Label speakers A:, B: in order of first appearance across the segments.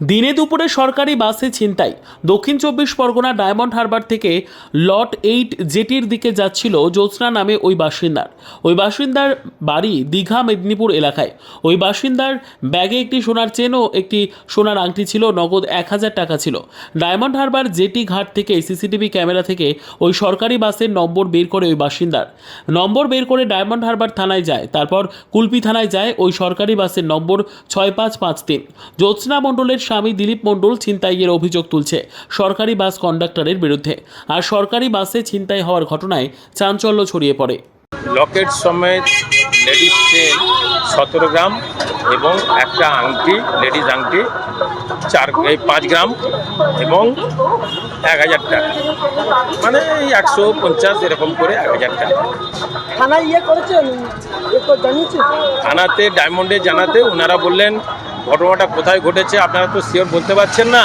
A: দিনে দুপুরে সরকারি বাসে ছিনতাই। দক্ষিণ চব্বিশ পরগনা ডায়মন্ড হারবার থেকে লট এইট জেটির দিকে যাচ্ছিল জ্যোৎস্না নামে ওই বাসিন্দার। ওই বাসিন্দার বাড়ি দীঘা মেদিনীপুর এলাকায়। ওই বাসিন্দার ব্যাগে একটি সোনার চেন ও একটি সোনার আংটি ছিল, নগদ এক হাজার টাকা ছিল। ডায়মন্ড হারবার জেটি ঘাট থেকে সিসিটিভি ক্যামেরা থেকে ওই সরকারি বাসের নম্বর বের করে ওই বাসিন্দার। নম্বর বের করে ডায়মন্ড হারবার থানায় যায়, তারপর কুলপি থানায় যায় ওই সরকারি বাসের নম্বর ছয় পাঁচ পাঁচ তিন। জ্যোৎস্না মণ্ডলের স্বামী দিলীপ মণ্ডল ছিনতাইয়ের অভিযোগ তুলছে। সরকারি বাস কন্ডাক্টরের বিরুদ্ধে। আর সরকারি বাসে ছিনতাই হওয়ার ঘটনায় চাঞ্চল্য ছড়িয়ে পড়ে।
B: লকেট সমেত লেডিস চেন সতেরো গ্রাম এবং একটা আংটি লেডিস আংটি চার এই পাঁচ গ্রাম এবং এক হাজার টাকা। মানে এই একশো পঞ্চাশ এরকম করে এক হাজার টাকা।
C: থানায় ইয়ে করেছেন? ইয়ে
B: থানাতে ডায়মন্ডে জানাতে ওনারা বললেন ঘটনাটা কোথায় ঘটেছে আপনারা তো শিওর বলতে পারছেন না।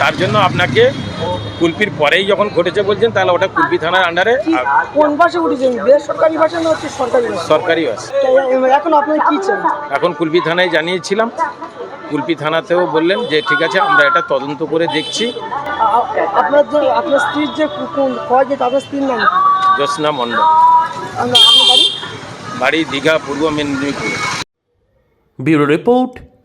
B: তার জন্য আপনাকে কুলপির পরেই যখন ঘটেছে বলছেন তাহলে ওটা কুলপি থানার আন্ডারে
C: কোন বাসে উঠেছেন বেসরকারি বাসে না হচ্ছে সরকারি বাসে
B: সরকারি
C: তা এখন আপনার কি চান?
B: এখন কুলপি থানায় জানিয়েছিলাম। কুলপি থানাতেও বললেন যে ঠিক আছে আমরা এটা তদন্ত করে দেখছি।
C: আপনার যে আপনার স্ত্রীর যে কয় যে তাদের স্ত্রীর নাম?
B: জ্যোৎস্না মণ্ডল।
C: আপনার আপনার বাড়ি?
B: বাড়ি Digha Purba Medinipur.
A: Bureau report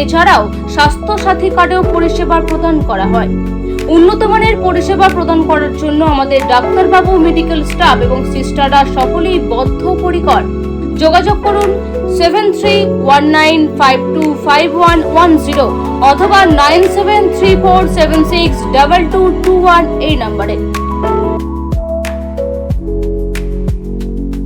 D: এছাড়াও স্বাস্থ্য সাথী কার্ডেও পরিষেবা প্রদান করা হয়। উন্নত মানের পরিষেবা প্রদান করার জন্য আমাদের ডাক্তারবাবু, মেডিকেল স্টাফ এবং সিস্টাররা সকলেই বদ্ধপরিকর। যোগাযোগ করুন seven three one nine five two five one one zero অথবা nine seven three four seven six double two two one এই নম্বরে।